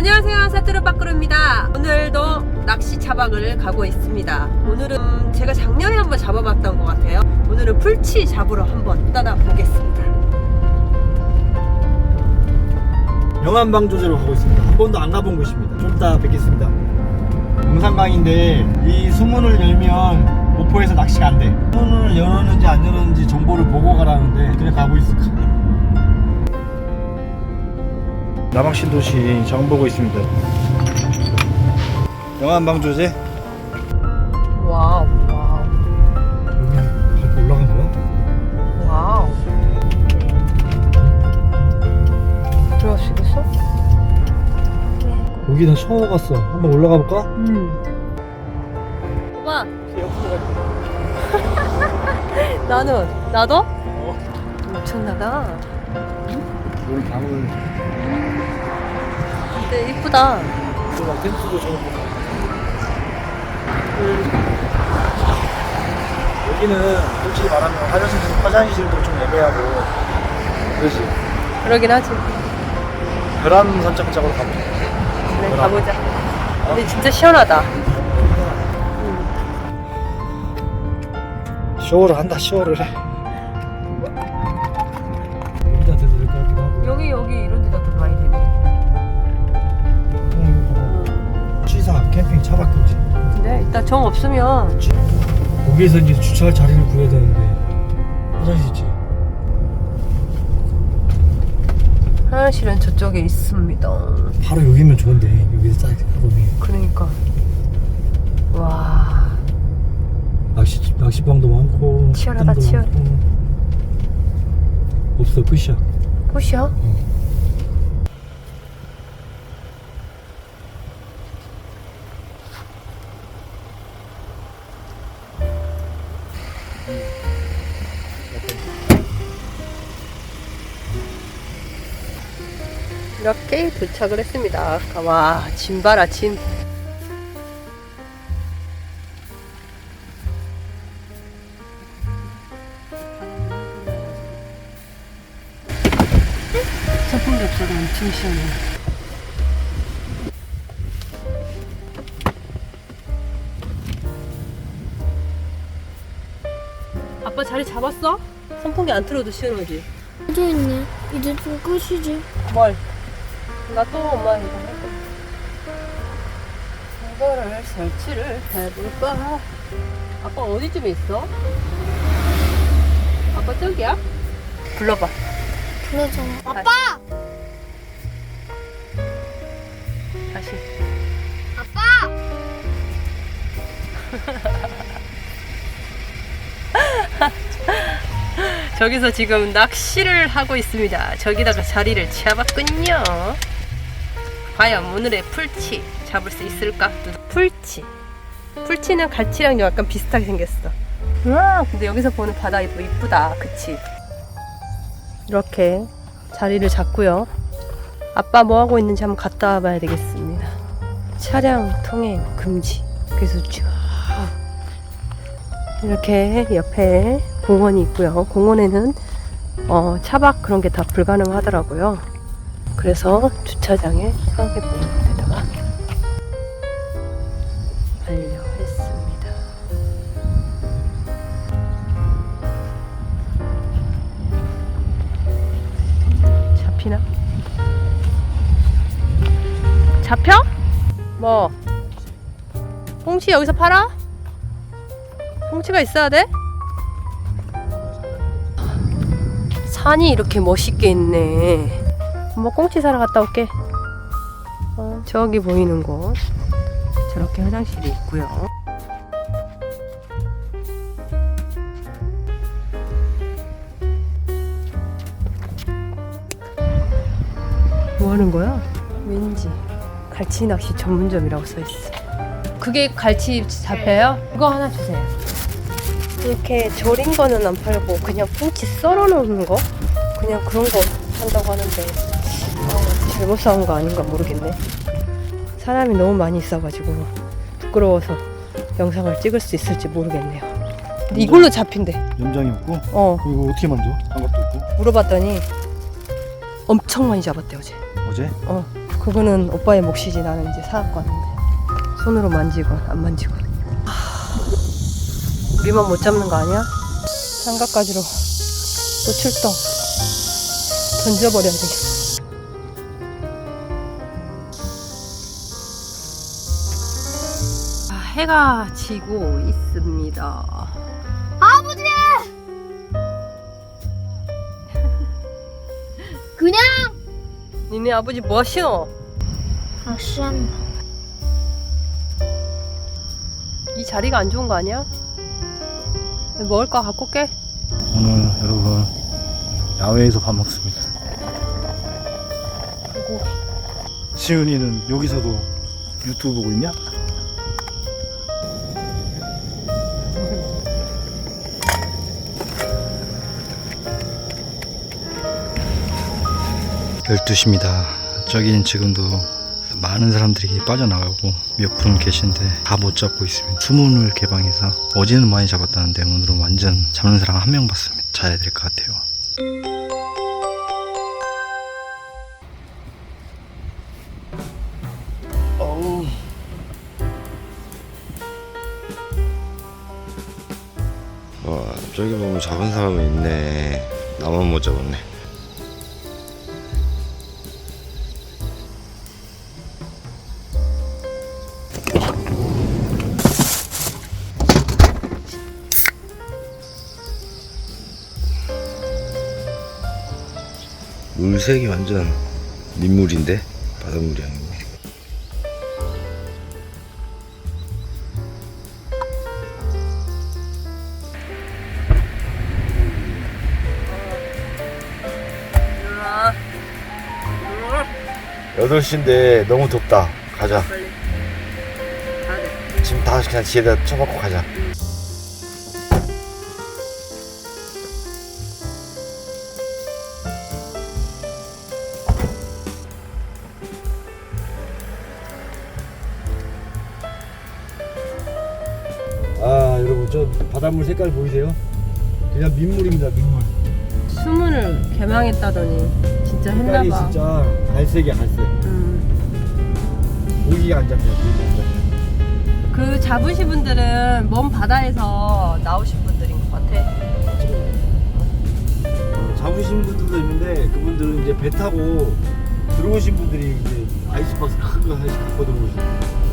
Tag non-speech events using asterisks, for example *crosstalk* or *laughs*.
안녕하세요 사투르 빠꾸루입니다 오늘도 낚시 차박을 가고 있습니다 오늘은 제가 작년에 한번 잡아봤던 것 같아요 오늘은 풀치 잡으러 한번 떠나보겠습니다 영암방 조제로 가고 있습니다. 한 번도 안 가본 곳입니다. 좀 이따 뵙겠습니다. 영산강인데 이 수문을 열면 목포에서 낚시가 안 돼. 수문을 열었는지 안 열었는지 정보를 보고 가라는데 그냥 가고 있을까? 남학신도시 장 보고 있습니다. 영암방 조제 와우 와우 여기 밟고 올라간 거야? 와우 들어갈 수 있겠어? 여기 나 처음 와봤어. 한번 올라가 볼까? 음 오빠 *laughs* 나는 나도? 엄청나다 오늘 방울 근데 이쁘다. 또막 텐트도 보고. 여기는 솔직히 말하면 화장실, 화장실도 좀 애매하고. 그러지? 그러긴 하지. 벼람 선착장으로 돼. 그래 가보자. 근데 진짜 시원하다. 쇼를 한다 쇼를. 해 이따 정 없으면. 거기에서 이제 주차할 자리를 구해야 되는데 화장실 있지. 화장실은 저쪽에 있습니다. 바로 여기면 좋은데 여기서 딱 하고 그러니까. 와. 낚시, 낚시방도 많고 치열하다, 치열해. 많고. 없어 끝이야. 꽃이야? 이렇게 도착을 했습니다. 와, 짐 봐라, 짐. 선풍기 없어도 엄청 시원해. 아빠 자리 잡았어? 선풍기 안 틀어도 시원하지? 이제 있네. 이제 좀 끝이지. 뭘? 나 또 엄마 이거 할 거야. 이거를 설치를 해볼까? 아빠 어디쯤에 있어? 아빠 저기야? 불러봐. 불러잖아. 아빠! 다시. 아빠! *laughs* 저기서 지금 낚시를 하고 있습니다. 저기다가 자리를 잡았군요. 과연 오늘의 풀치 잡을 수 있을까? 풀치. 풀치는 갈치랑 약간 비슷하게 생겼어. 와, 근데 여기서 보는 바다 이쁘 이쁘다. 그치? 이렇게 자리를 잡고요. 아빠 뭐 하고 있는지 한번 갔다 와봐야 되겠습니다. 차량 통행 금지. 그래서 쭉 이렇게 옆에 공원이 있고요. 공원에는 어, 차박 그런 게 다 불가능하더라고요. 그래서 주차장에 보는 데다가 완료했습니다. 잡히나? 잡혀? 뭐? 홍치 여기서 팔아? 홍치가 있어야 돼? 산이 이렇게 멋있게 있네. 엄마 꽁치 사러 갔다 올게. 어, 저기 보이는 곳. 저렇게 화장실이 있고요. 뭐 하는 거야? 왠지 갈치 낚시 전문점이라고 써 있어. 그게 갈치 잡혀요? 그거 하나 주세요. 이렇게 절인 거는 안 팔고 그냥 꽁치 썰어 놓는 거 그냥 그런 거 한다고 하는데 어, 잘못 사온 거 아닌가 모르겠네. 사람이 너무 많이 있어가지고 부끄러워서 영상을 찍을 수 있을지 모르겠네요. 근데 이걸로 잡힌대. 염장이 없고? 어. 이거 어떻게 만져? 장갑도 없고? 물어봤더니 엄청 많이 잡았대 어제. 어제? 어. 그거는 오빠의 몫이지 나는 이제 사갖고 왔는데. 손으로 만지건 안 만지건 하, 우리만 못 잡는 거 아니야? 삼각가지로 또 출동. 던져버려야 되겠어 해가 지고 있습니다 아버지! *laughs* 그냥 니네 아버지 뭐 하시노? 아시안 이 자리가 안 좋은 거 아니야? 먹을 거 갖고 올게 오늘 여러분 야외에서 밥 먹습니다. 그리고 지은이는 여기서도 유튜브 보고 있냐? 열두 시입니다. 저긴 지금도 많은 사람들이 빠져나가고 몇 분 계신데 다 못 잡고 있습니다. 수문을 개방해서 어제는 많이 잡았다는데 오늘은 완전 잡는 사람 한 명 봤습니다. 자야 될 것 같아요. 어우. 와 저기 보면 잡은 사람이 있네 나만 못 잡았네 물색이 완전 민물인데? 바닷물이 아니고 여덟 시인데 너무 덥다. 가자. 빨리. 지금 다 그냥 뒤에다 쳐박고 가자 저 바닷물 색깔 보이세요? 그냥 민물입니다 민물. 수문을 개망했다더니 진짜 색깔이 했나봐. 진짜 갈색이야 갈색. 음. 고기가 안 잡혀 고기가 안 잡혀. 그 잡으신 분들은 먼 바다에서 나오신 분들인 것 같아. 어, 잡으신 분들도 있는데 그분들은 이제 배 타고 들어오신 분들이 이제 아이스박스 큰 거 하나씩 갖고 들어오시는 아 진짜